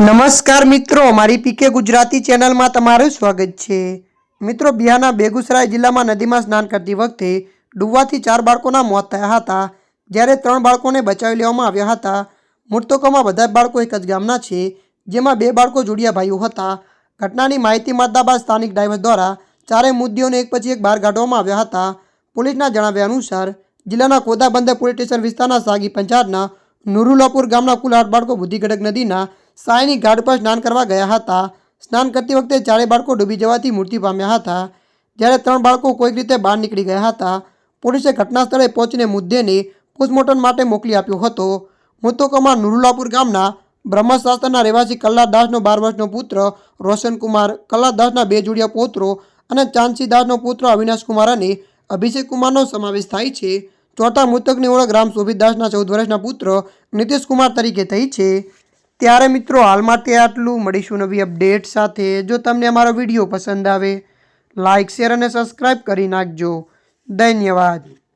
નમસ્કાર મિત્રો, મારી પીકે ગુજરાતી ચેનલમાં તમારું સ્વાગત છે. મિત્રો, બિહારના બેગુસરાય જિલ્લામાં નદીમાં સ્નાન કરતી વખતે ડૂબવાથી ચાર બાળકોના મોત થયા હતા. જ્યારે ત્રણ બાળકોને બચાવી લેવામાં આવ્યા હતા. મૃતકોમાં બધા બાળકો એક જ ગામના છે, જેમાં બે બાળકો જોડિયા ભાઈઓ હતા. ઘટનાની માહિતી મળતા બાદ સ્થાનિક ડ્રાઈવર દ્વારા ચારેય મુદ્દીઓને એક પછી એક બહાર કાઢવામાં આવ્યા હતા. પોલીસના જણાવ્યા અનુસાર, જિલ્લાના કોદાબંદર પોલીસ સ્ટેશન વિસ્તારના સાગી પંચાયતના નુરુલાપુર ગામના કુલ આઠ બાળકો બુદ્ધિગઢક નદીના સાયની ઘાટ પર સ્નાન કરવા ગયા હતા. સ્નાન કરતી વખતે ચારેય બાળકો ડૂબી જવાથી મૃત્યુ પામ્યા હતા. જ્યારે ત્રણ બાળકો કોઈક રીતે બહાર નીકળી ગયા હતા, પોલીસે ઘટના સ્થળે પહોંચીને મુદ્દેને પોસ્ટમોર્ટમ માટે મોકલી આપ્યો હતો. મૃતકોમાં નુરુલાપુર ગામના બ્રહ્મશાસ્ત્રના રહેવાસી કલ્લાદાસનો બાર વર્ષનો પુત્ર રોશનકુમાર કલ્લાદાસના બે જોડિયા પુત્રો અને ચાંદસીદાસનો પુત્ર અવિનાશકુમાર અને અભિષેક કુમારનો સમાવેશ થાય છે. ચોથા મૃતકની ઓળખ રામ શોભિતદાસના ચૌદ વર્ષના પુત્ર કુમાર તરીકે થઈ છે. ત્યારે મિત્રો હાલ માટે આટલું. મળીશું નવી અપડેટ સાથે. જો તમને અમારો વીડિયો પસંદ આવે લાઇક શેર અને સબસ્ક્રાઈબ કરી નાખજો. ધન્યવાદ.